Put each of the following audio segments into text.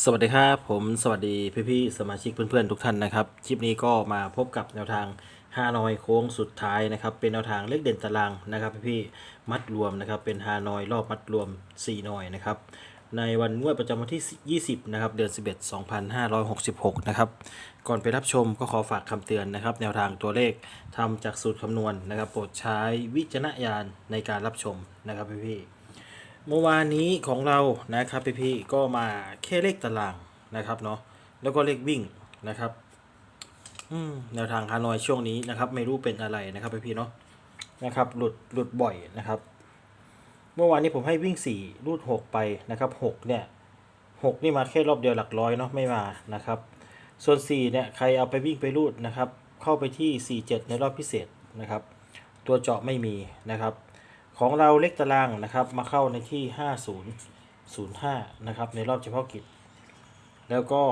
สวัสดีครับผมสวัสดีพี่ๆสมาชิกเพื่อนๆทุกท่านนะครับคลิปนี้ก็มาพบกับแนวทางฮานอยโค้งสุดท้ายนะครับเป็นแนวทางเลขเด่นตารางนะครับพี่ๆมัดรวมนะครับเป็นฮานอยรอบมัดรวม4หน่อยนะครับในวันงวดประจำวันที่ 20 นะครับ เดือน 11 2566 นะครับ ก่อนไปรับชมก็ขอฝากคำเตือนนะครับ แนวทางตัวเลขทำจากสูตรคำนวณนะครับ โปรดใช้วิจารณญาณในการรับชมนะครับพี่ๆ เมื่อวานนี้ของเรานะครับพี่พี่ก็มาแค่เลขตารางนะครับเนาะแล้วก็เลขวิ่งนะครับอแนวทางฮานอยช่วงนี้นะครับ ไม่รู้เป็นอะไรนะครับพี่พี่เนาะนะครับ หลุดหลุดบ่อยนะครับ เมื่อวานนี้ผมให้วิ่งสี่รูดหกไปนะครับหกเนี่ยหกนี่มาแค่รอบเดียวหลักร้อยเนาะไม่มานะครับ ส่วนสี่เนี่ยใครเอาไปวิ่งไปรูดนะครับ เข้าไปที่สี่เจ็ดในรอบพิเศษนะครับ ตัวเจาะไม่มีนะครับ ของเราเลขตารางนะครับมาเข้าในที่ 5005 นะครับ ในรอบเฉพาะกิจ แล้วก็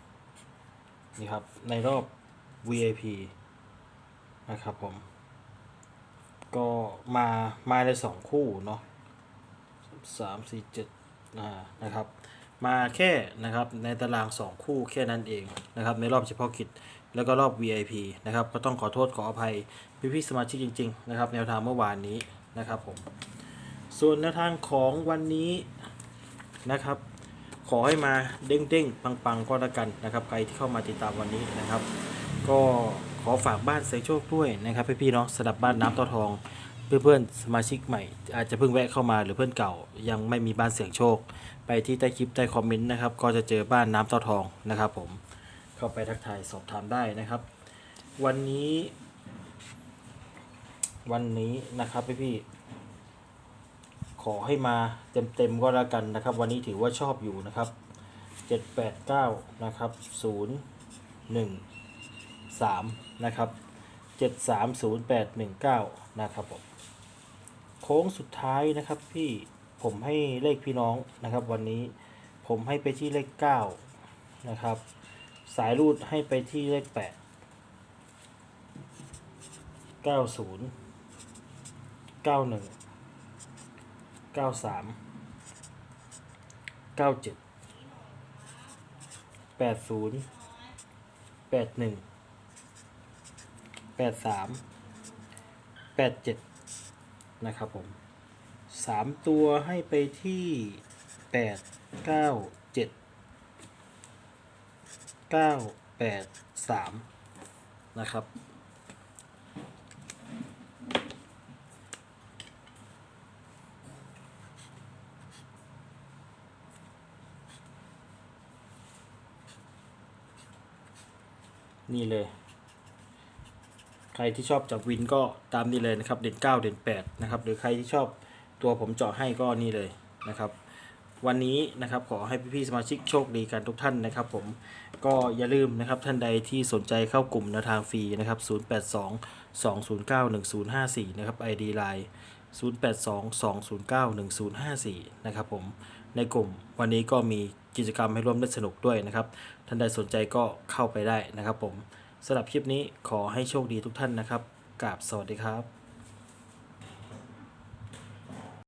52 นี่ครับ ในรอบ VIP นะครับผม ก็มามาในสองคู่เนาะสามสี่เจ็ดอ่านะครับ มาแค่นะครับในตาราง 2 คู่แค่นั้นเองนะครับในรอบเฉพาะกิจแล้วก็รอบ VIP นะครับก็ต้องขอโทษขออภัยพี่พี่ๆสมาชิกจริงๆนะครับแนวทางเมื่อวานนี้นะครับผมส่วนแนวทางของวันนี้นะครับ ขอให้มาเด้งๆ ปังๆก็แล้วกันนะครับใครที่เข้ามาติดตามวันนี้นะครับ ก็ขอฝากบ้านเสยโชคด้วยนะครับพี่ๆเนาะสำหรับบ้านน้ำต่อทอง เพื่อนๆสมาชิกใหม่ อาจจะเพิ่งแวะเข้ามาหรือเพื่อนเก่า ยังไม่มีบ้านเสียงโชค ไปที่ใต้คลิปใต้คอมเมนต์นะครับ ก็จะเจอบ้านน้ำเต่อทองนะครับ ผมเข้าไปทักทายสอบถามได้นะครับ วันนี้ วันนี้นะครับพี่ๆขอให้มาเต็มๆก็แล้วกันนะครับ วันนี้ถือว่าชอบอยู่นะครับเจ็ดแปดเก้านะครับศูนย์หนึ่งสามนะครับเจ็ดสามศูนย์แปดหนึ่งเก้านะครับผม โค้งสุดท้ายนะครับพี่ผมให้เลขพี่น้องนะครับ วันนี้ผมให้ไปที่เลขเก้านะครับ สายรูดให้ไปที่เลขแปดเก้าศูนย์เก้าห นะครับผมสามตัวให้ไปที่แปดเก้าเจ็ดเก้าแปดสามนะครับนี่เลย ใครที่ชอบจับวินก็ตามนี้เลยนะครับ เด่น 9 เด่น 8 นะครับ หรือใครที่ชอบตัวผมเจาะให้ก็นี่เลยนะครับ วันนี้นะครับขอให้พี่ๆสมาชิกโชคดีกันทุกท่านนะครับ ผมก็อย่าลืมนะครับท่านใดที่สนใจเข้ากลุ่มแนวทางฟรีนะครับ 082 209 1054 นะครับ ID Line 082 209 1054 นะครับผมในกลุ่มวันนี้ก็มีกิจกรรมให้ร่วมเล่นสนุกด้วยนะครับ ท่านใดสนใจก็เข้าไปได้นะครับผม สำหรับคลิปนี้ขอให้โชคดีทุกท่านนะครับกราบสวัสดีครับ